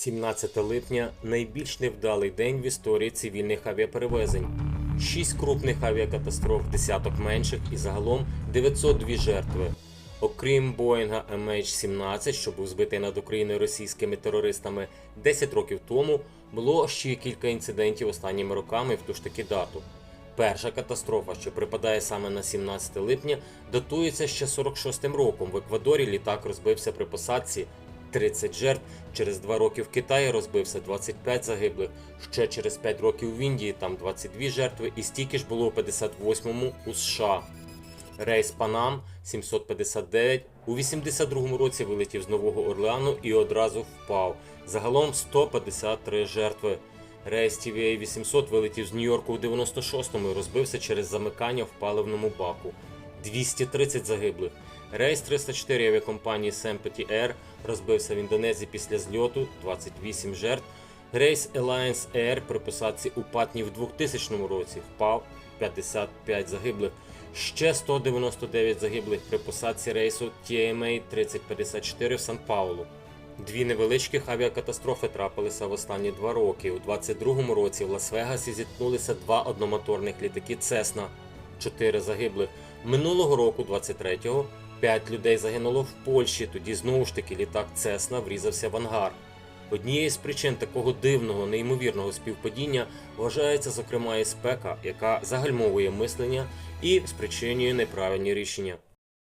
17 липня найбільш невдалий день в історії цивільних авіаперевезень. Шість крупних авіакатастроф, десяток менших і загалом 902 жертви. Окрім Боїнга MH17, що був збитий над Україною російськими терористами 10 років тому, було ще кілька інцидентів останніми роками в ту ж таки дату. Перша катастрофа, що припадає саме на 17 липня, датується ще 46-м роком. В Еквадорі літак розбився при посадці 30 жертв. Через два роки в Китаї розбився 25 загиблих. Ще через 5 років в Індії там 22 жертви, і стільки ж було у 58-му у США. Рейс Панам 759 у 82-му році вилетів з Нового Орлеану і одразу впав. Загалом 153 жертви. Рейс TVA 800 вилетів з Нью-Йорку у 96-му і розбився через замикання в паливному баку. 230 загиблих. Рейс 304 авіакомпанії Sempati Air розбився в Індонезії після зльоту 28 жертв. Рейс Alliance Air при посадці у Патні в 2000 році впав 55 загиблих. Ще 199 загиблих при посадці рейсу TMA 3054 в Сан-Паулу. Дві невеличких авіакатастрофи трапилися в останні два роки. У 22-му році в Лас-Вегасі зіткнулися два одномоторних літаки Цесна, чотири загиблих. Минулого року, 23-го, п'ять людей загинуло в Польщі. Тоді знову ж таки літак Цесна врізався в ангар. Однією з причин такого дивного, неймовірного співпадіння вважається зокрема і спека, яка загальмовує мислення і спричинює неправильні рішення.